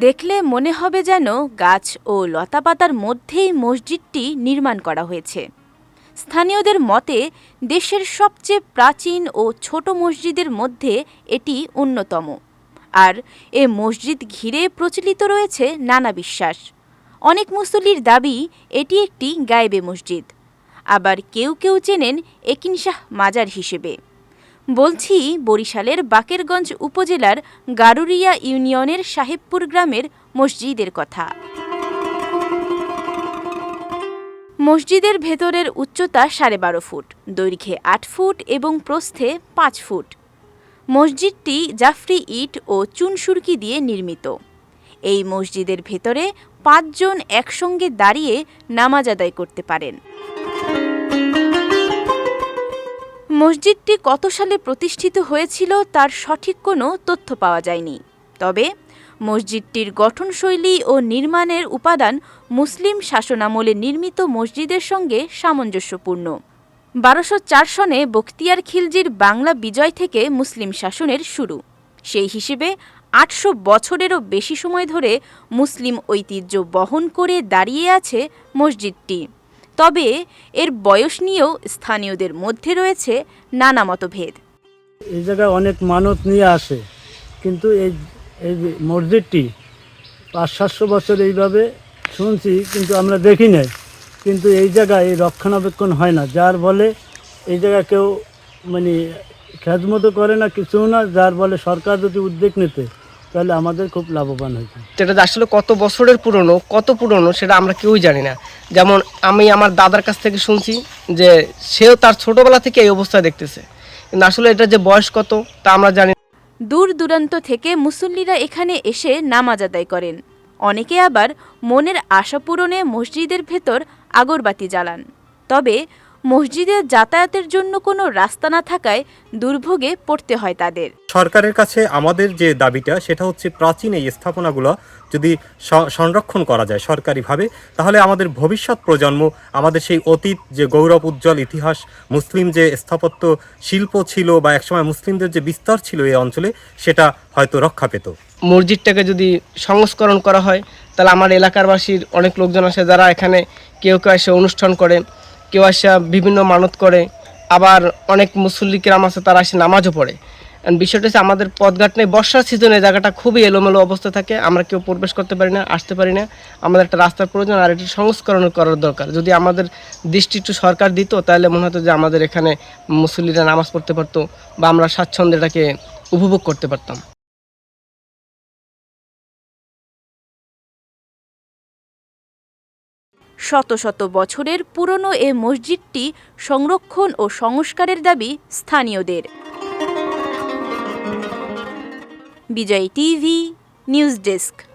দেখলে মনে হবে যেন গাছ ও লতাপাতার মধ্যেই মসজিদটি নির্মাণ করা হয়েছে। স্থানীয়দের মতে, দেশের সবচেয়ে প্রাচীন ও ছোট মসজিদের মধ্যে এটি অন্যতম। আর এ মসজিদ ঘিরে প্রচলিত রয়েছে নানা বিশ্বাস। অনেক মুসল্লির দাবি, এটি একটি গায়েবে মসজিদ। আবার কেউ কেউ চেনেন একিনশাহ মাজার হিসেবে। বলছি বরিশালের বাকেরগঞ্জ উপজেলার গারুরিয়া ইউনিয়নের সাহেবপুর গ্রামের মসজিদের কথা। মসজিদের ভেতরের উচ্চতা সাড়ে বারো ফুট, দৈর্ঘ্যে আট ফুট এবং প্রস্থে পাঁচ ফুট। মসজিদটি জাফরি ইট ও চুনসুরকি দিয়ে নির্মিত। এই মসজিদের ভেতরে পাঁচজন একসঙ্গে দাঁড়িয়ে নামাজ আদায় করতে পারেন। মসজিদটি কত সালে প্রতিষ্ঠিত হয়েছিল তার সঠিক কোনো তথ্য পাওয়া যায়নি। তবে, মসজিদটির গঠনশৈলী ও নির্মাণের উপাদান মুসলিম শাসনামলে নির্মিত মসজিদের সঙ্গে সামঞ্জস্যপূর্ণ। বারোশো চার সনে বখতিয়ার খিলজির বাংলা বিজয় থেকে মুসলিম শাসনের শুরু। সেই হিসেবে আটশো বছরেরও বেশি সময় ধরে মুসলিম ঐতিহ্য বহন করে দাঁড়িয়ে আছে মসজিদটি। তবে এর বয়স নিয়েও স্থানীয়দের মধ্যে রয়েছে নানা মতভেদ। এই জায়গায় অনেক মানত নিয়ে আসে, কিন্তু এই এই মসজিদটি পাঁচ, সাতশো বছর এইভাবে শুনছি, কিন্তু আমরা দেখি নাই। কিন্তু এই জায়গায় রক্ষণাবেক্ষণ হয় না। যার বলে এই জায়গায় কেউ মানে খেজমতো করে না কিছু না। যার বলে সরকার যদি উদ্যোগ নিতে তাহলে আমাদের খুব লাভবান হয়েছে। যেটা আসলে কত বছরের পুরনো কত পুরনো সেটা আমরা কেউই জানি না। যেমন আমি আমার দাদার কাছ থেকে শুনছি যে সেও তার ছোটবেলা থেকে এই অবস্থা দেখতেছে। কিন্তু আসলে এটা যে বয়স কত তা আমরা জানি না। দূর দূরান্ত থেকে মুসল্লিরা এখানে এসে নামাজ আদায় করেন। অনেকে আবার মনের আশা পূরণে মসজিদের ভেতর আগরবাতি জ্বালান। তবে মসজিদে যাতায়াতের জন্য কোনো রাস্তা না থাকায় দুর্ভোগে পড়তে হয় তাদের। সরকারের কাছে আমাদের যে দাবিটা সেটা হচ্ছে প্রাচীন এই স্থাপনাগুলো যদি সংরক্ষণ করা যায় সরকারিভাবে তাহলে আমাদের ভবিষ্যৎ প্রজন্ম আমাদের সেই অতীত যে গৌরব উজ্জ্বল ইতিহাস মুসলিম যে স্থাপত্য শিল্প ছিল বা একসময় মুসলিমদের যে বিস্তার ছিল এই অঞ্চলে সেটা হয়তো রক্ষা পেত। মসজিদটাকে যদি সংস্করণ করা হয় তাহলে আমার এলাকারবাসীর অনেক লোকজন আসে যারা এখানে কেউ কেউ এসে অনুষ্ঠান করে কেউ আসে বিভিন্ন মানত করে, আবার অনেক মুসল্লি কিরাম আছে, তারা এসে নামাজও পড়ে। বিষয়টা হচ্ছে আমাদের পথঘাট নেই, বর্ষার সিজনে জায়গাটা খুবই এলোমেলো অবস্থা থাকে, আমরা কেউ প্রবেশ করতে পারি না, আসতে পারি না। আমাদের একটা রাস্তার প্রয়োজন আর এটি সংস্করণ করার দরকার। যদি আমাদের দৃষ্টি একটু সরকার দিত, তাহলে মনে হতো যে আমাদের এখানে মুসল্লিরা নামাজ পড়তে পারতো বা আমরা স্বাচ্ছন্দ্যটাকে উপভোগ করতে পারতাম। শত শত বছরের পুরনো এ মসজিদটি সংরক্ষণ ও সংস্কারের দাবি স্থানীয়দের। Bijoy TV, news desk.